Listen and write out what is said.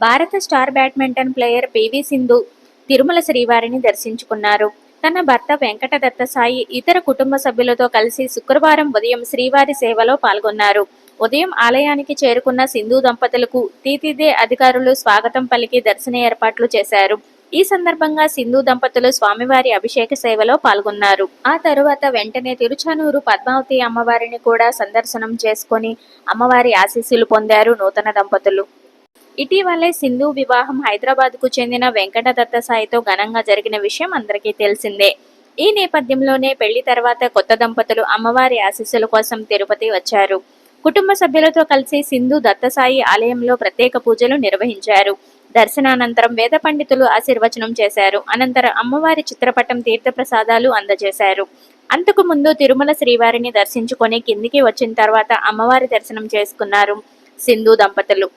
భారత star badminton player PV Sindhu Tirumala శ్రీవారిని దర్శించుకున్నారు. తన భర్త వెంకటదత్త సాయి ఇతర కుటుంబ సభ్యులతో కలిసి శుక్రవారం ఉదయం శ్రీవారి సేవలో పాల్గొన్నారు. ఉదయం ఆలయానికి చేరుకున్న సింధు దంపతులకు తీతిదే అధికారులు స్వాగతం పలికి దర్శన ఏర్పాట్లు చేశారు. ఈ సందర్భంగా సింధు దంపతులు స్వామివారి అభిషేక సేవలో పాల్గొన్నారు. ఆ తరువాత వెంటనే తిరుచానూరు పద్మావతి అమ్మవారిని కూడా సందర్శనం చేసుకొని అమ్మవారి ఆశీస్సులు పొందారు నూతన దంపతులు. ఇటీవలే సింధు వివాహం హైదరాబాద్కు చెందిన వెంకటదత్త సాయితో ఘనంగా జరిగిన విషయం అందరికీ తెలిసిందే. ఈ నేపథ్యంలోనే పెళ్ళి తర్వాత కొత్త దంపతులు అమ్మవారి ఆశీస్సుల కోసం తిరుపతి వచ్చారు. కుటుంబ సభ్యులతో కలిసి సింధు దత్తసాయి ఆలయంలో ప్రత్యేక పూజలు నిర్వహించారు. దర్శనానంతరం వేద పండితులు ఆశీర్వచనం చేశారు. అనంతరం అమ్మవారి చిత్రపటం తీర్థప్రసాదాలు అందజేశారు. అంతకు ముందు తిరుమల శ్రీవారిని దర్శించుకొని కిందికి వచ్చిన తర్వాత అమ్మవారి దర్శనం చేసుకున్నారు సింధు దంపతులు.